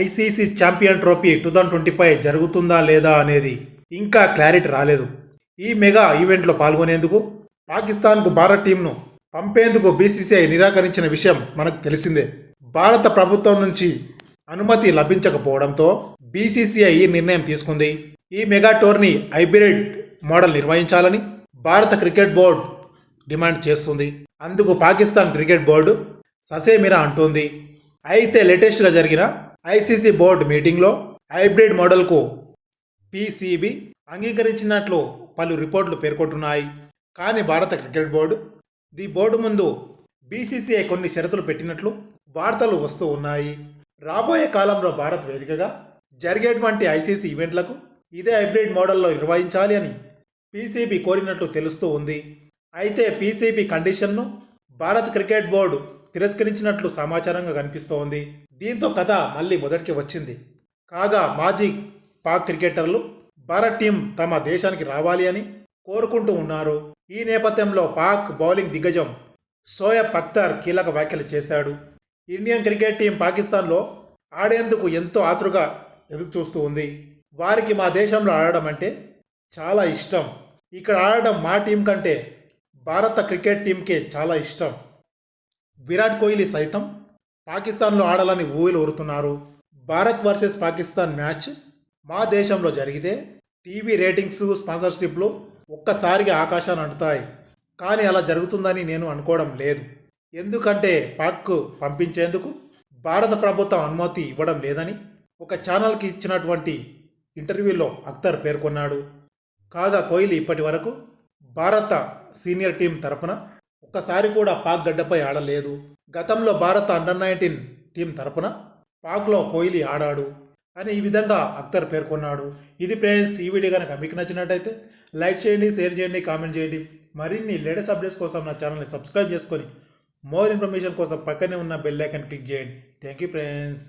ICC champion trophy two thousand twenty five జరుగుతుందా లేదా అనేది ఇంకా క్లారిటీ రాలేదు. ఈ మెగా ఈవెంట్లో పాల్గొనేందుకు పాకిస్తాన్కు భారత్ టీంను పంపేందుకు బీసీసీఐ నిరాకరించిన విషయం మనకు తెలిసిందే. భారత ప్రభుత్వం నుంచి అనుమతి లభించకపోవడంతో బీసీసీఐ ఈ నిర్ణయం తీసుకుంది. ఈ మెగా టోర్ని హైబ్రిడ్ మోడల్ నిర్వహించాలని భారత క్రికెట్ బోర్డు డిమాండ్ చేస్తుంది. అందుకు పాకిస్తాన్ క్రికెట్ బోర్డు ససేమిరా అంటోంది. అయితే లేటెస్ట్గా జరిగిన ఐసీసీ బోర్డు మీటింగ్లో హైబ్రిడ్ మోడల్కు పీసీబీ అంగీకరించినట్లు పలు రిపోర్టులు పేర్కొంటున్నాయి. కానీ భారత క్రికెట్ బోర్డు ది బోర్డు ముందు బీసీసీఐ కొన్ని షరతులు పెట్టినట్లు వార్తలు వస్తూ ఉన్నాయి. రాబోయే కాలంలో భారత్ వేదికగా జరిగేటువంటి ఐసీసీ ఈవెంట్లకు ఇదే హైబ్రిడ్ మోడల్లో నిర్వహించాలి అని పీసీబీ కోరినట్లు తెలుస్తూ ఉంది. అయితే పీసీబీ కండిషన్ను భారత్ క్రికెట్ బోర్డు తిరస్కరించినట్లు సమాచారంగా కనిపిస్తోంది. దీంతో కథ మళ్ళీ మొదటికి వచ్చింది. కాగా మాజీ పాక్ క్రికెటర్లు భారత్ టీం తమ దేశానికి రావాలి అని కోరుకుంటూ ఉన్నారు. ఈ నేపథ్యంలో పాక్ బౌలింగ్ దిగ్గజం సోయబ్ అఖ్తర్ కీలక వ్యాఖ్యలు చేశాడు. ఇండియన్ క్రికెట్ టీం పాకిస్తాన్లో ఆడేందుకు ఎంతో ఆతృగా ఎదురు చూస్తూ ఉంది. వారికి మా దేశంలో ఆడడం అంటే చాలా ఇష్టం. ఇక్కడ ఆడడం మా టీం కంటే భారత క్రికెట్ టీంకే చాలా ఇష్టం. విరాట్ కోహ్లీ సైతం పాకిస్తాన్లో ఆడాలని ఊయలు ఊరుతున్నారు. భారత్ వర్సెస్ పాకిస్తాన్ మ్యాచ్ మా దేశంలో జరిగితే టీవీ రేటింగ్స్ స్పాన్సర్షిప్లు ఒక్కసారిగా ఆకాశాన్ని అంటుతాయి. కానీ అలా జరుగుతుందని నేను అనుకోవడం లేదు. ఎందుకంటే పాక్ పంపించేందుకు భారత ప్రభుత్వం అనుమతి ఇవ్వడం లేదని ఒక ఛానల్కి ఇచ్చినటువంటి ఇంటర్వ్యూలో అఖ్తర్ పేర్కొన్నాడు. కాగా కోహ్లీ ఇప్పటి వరకు భారత సీనియర్ టీం తరపున ఒక్కసారి కూడా పాక్ గడ్డపై ఆడలేదు. గతంలో భారత అండర్ నైన్టీన్ టీం తరపున పాక్లో కోహ్లీ ఆడాడు అని ఈ విధంగా అక్తర్ పేర్కొన్నాడు. ఇది ఫ్రెండ్స్ ఈ వీడియో కనుక మీకు నచ్చినట్టయితే లైక్ చేయండి షేర్ చేయండి కామెంట్ చేయండి. మరిన్ని లేటెస్ట్ అప్డేట్స్ కోసం నా ఛానల్ని సబ్స్క్రైబ్ చేసుకొని మోర్ ఇన్ఫర్మేషన్ కోసం పక్కనే ఉన్న బెల్ ఐకన్ క్లిక్ చేయండి. Thank you friends.